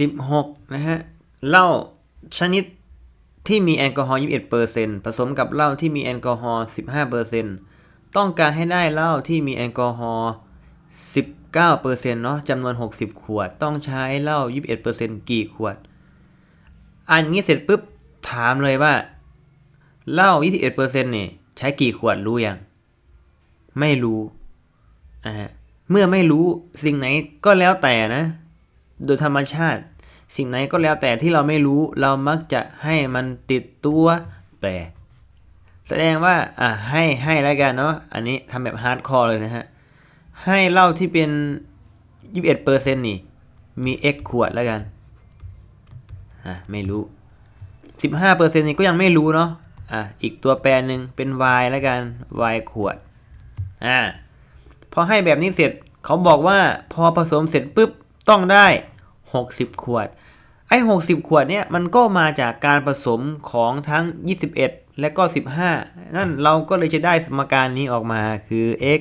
16นะฮะเหล้าชนิดที่มีแอลกอฮอล์21%ผสมกับเหล้าที่มีแอลกอฮอล์15%ต้องการให้ได้เหล้าที่มีแอลกอฮอล์19%เนาะจำนวน 60 ขวด ต้องใช้เหล้า21%กี่ขวด อันนี้เสร็จปุ๊บถามเลยว่าเหล้า21%เนี่ยใช้กี่ขวดรู้ยัง ไม่รู้อ่าเมื่อไม่รู้สิ่งไหนก็แล้วแต่นะ โดยธรรมชาติ สิ่งไหนก็แล้วแต่ที่เราไม่รู้เรามักจะให้มันติดตัวแปลแสดงว่าอะให้ให้แล้วกันเนาะอันนี้ทำแบบฮาร์ดคอร์เลยนะฮะ ให้เหล้าที่เป็น 21%นี่ มี x ขวดแล้วกันอะไม่รู้ 15%นี่ก็ยังไม่รู้เนาะอะอีกตัวแปรหนึ่งเป็น y แล้วกัน y ขวดอ่าพอให้แบบนี้เสร็จเขาบอกว่าพอผสมเสร็จปุ๊บต้องได้ 60 ขวด ไอ้ 60 ขวดเนี่ยมันก็มาจากการผสมของทั้ง 21 และก็ 15 นั่นเราก็เลยจะได้สมการนี้ออกมาคือ x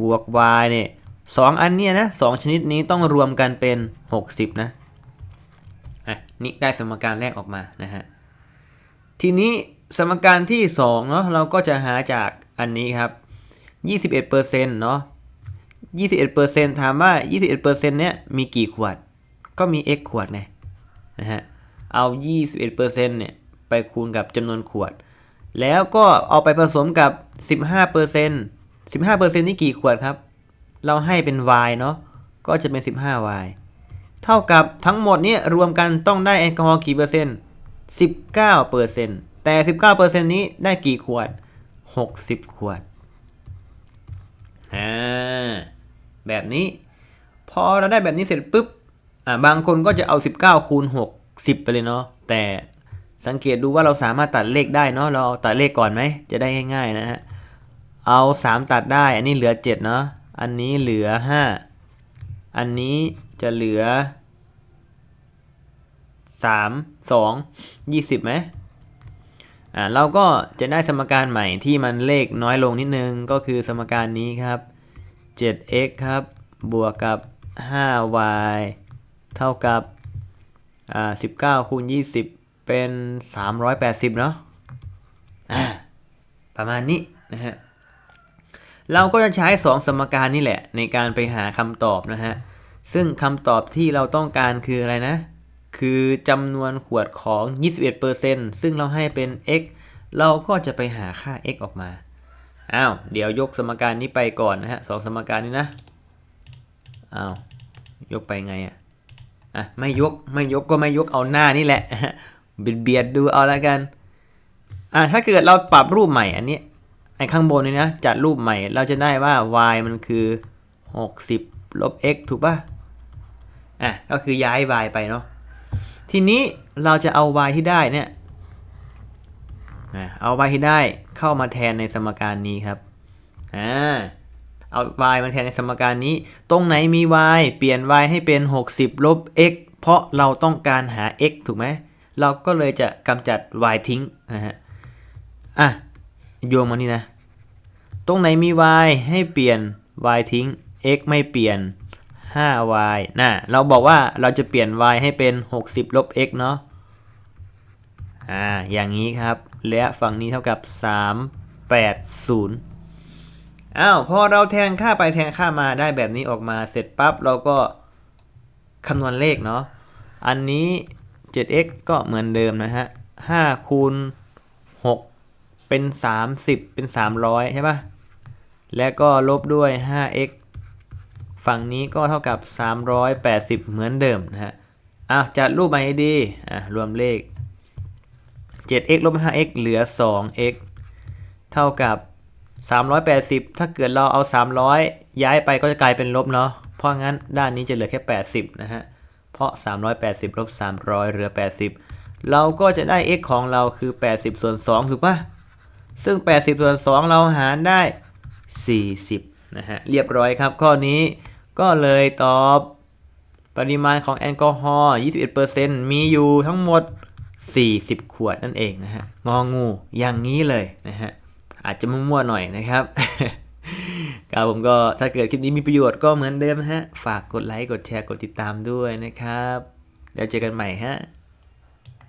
บวก y เนี่ยสองอันเนี้ยนะสองชนิดนี้ต้องรวมกันเป็น 60 นะอะนี่ได้สมการแรกออกมานะฮะ ทีนี้สมการที่2เนาะเราก็จะหาจากอันนี้ครับ 21%เนาะ21%ถามว่า 21%เนี้ยมีกี่ขวด ก็มี x ขวดไงนะฮะเอา 21%เนี่ยไปคูณกับจำนวนขวด แล้วก็เอาไปผสมกับ 15% 15%นี่กี่ขวดครับ เราให้เป็น y เนาะก็จะเป็น 15y เท่ากับทั้งหมดนี้รวมกันต้องได้แอลกอฮอล์กี่เปอร์เซ็นต์ 19%แต่ 19%นี้ได้กี่ขวด 60 ขวดอ่าแบบนี้ พอเราได้แบบนี้เสร็จปุ๊บ อ่าบางคนก็จะเอา 19คูณ6 10 ไปเลยเนาะแต่สังเกตดูว่าเราสามารถตัดเลขได้เนาะเราตัดเลขก่อนไหมจะได้ง่ายๆนะฮะเอา 3 ตัดได้ อันนี้เหลือ7เนาะอันนี้เหลือ 5 อันนี้จะเหลือ 3 2 20ไหมอ่าเราก็จะได้สมการใหม่ที่มันเลขน้อยลงนิดนึงก็คือสมการนี้ครับ 7x ครับ บวกกับ 5y เท่ากับอ่า19คูณ20 เป็น 380 เนาะอ่าประมาณนี้นะฮะเราก็จะใช้ 2 สมการนี่แหละ ในการไปหาคำตอบนะฮะ ซึ่งคำตอบที่เราต้องการคืออะไรนะ คือจำนวนขวดของ 21%ซึ่งเราให้เป็น x เราก็จะไปหาค่า x ออกมา อ้าว เดี๋ยวยกสมการนี้ไปก่อนนะฮะสองสมการนี้นะ อ้าว ยกไปไงอะ อะไม่ยกไม่ยกก็ไม่ยกเอาหน้านี่แหละเบียดเบียดดูเอาล้วกันอะถ้าเกิดเราปรับรูปใหม่อันนี้ไอ้ข้างบนนี่นะจัดรูปใหม่เราจะได้ว่า y มันคือ 60ลบ x ถูกป่ะอะก็คือย้าย y ไปเนาะทีนี้เราจะเอา y ที่ได้เนี่ยเอา y ที่ได้เข้ามาแทนในสมการนี้ครับอ่า เอา y มาแทนในสมการนี้ ตรงไหนมี y เปลี่ยน y ให้เป็น 60 ลบ x เพราะเราต้องการหา x ถูกไหม เราก็เลยจะกำจัด y ทิ้งนะฮะ อะ โยงมานี่นะ ตรงไหนมี y ให้เปลี่ยน y ทิ้ง x ไม่เปลี่ยน 5y น่ะเราบอกว่าเราจะเปลี่ยน y ให้เป็น 60 ลบ x เนาะ อ่า อย่างนี้ครับ และฝั่งนี้เท่ากับ 380 อ้าวพอเราแทนค่าไปแทนค่ามาได้แบบนี้ออกมาเสร็จปั๊บเราก็คำนวณเลขเนาะอันนี้ 7x ก็เหมือนเดิมนะฮะ5คูณ6เป็น 30 เป็น 300 ใช่ปะและก็ลบด้วย 5x ฝั่งนี้ก็เท่ากับ 380 เหมือนเดิมนะฮะอะจัดรูปใหม่ให้ดีอะรวมเลข 7x ลบ 5x เหลือ 2x เท่ากับ 380 ถ้าเกิดเราเอา 300 ย้ายไปก็จะกลายเป็นลบเนาะ เพราะงั้นด้านนี้จะเหลือแค่ 80 นะฮะ เพราะ 380 ลบ 300 เหลือ 80 เราก็จะได้ x ของเราคือ 80 ส่วน 2 ถูกปะซึ่ง 80 ส่วน 2 เราหารได้ 40 นะฮะ เรียบร้อยครับ ข้อนี้ก็เลยตอบปริมาณของแอลกอฮอล์ 21%มีอยู่ทั้งหมด 40 ขวดนั่นเองนะฮะ งองู อย่างนี้เลยนะฮะ อาจจะมั่วๆหน่อยนะครับครับผมก็ถ้าเกิดคลิปนี้มีประโยชน์ก็เหมือนเดิมฮะ ฝากกดไลค์ กดแชร์ กดติดตามด้วยนะครับ แล้วเจอกันใหม่ฮะ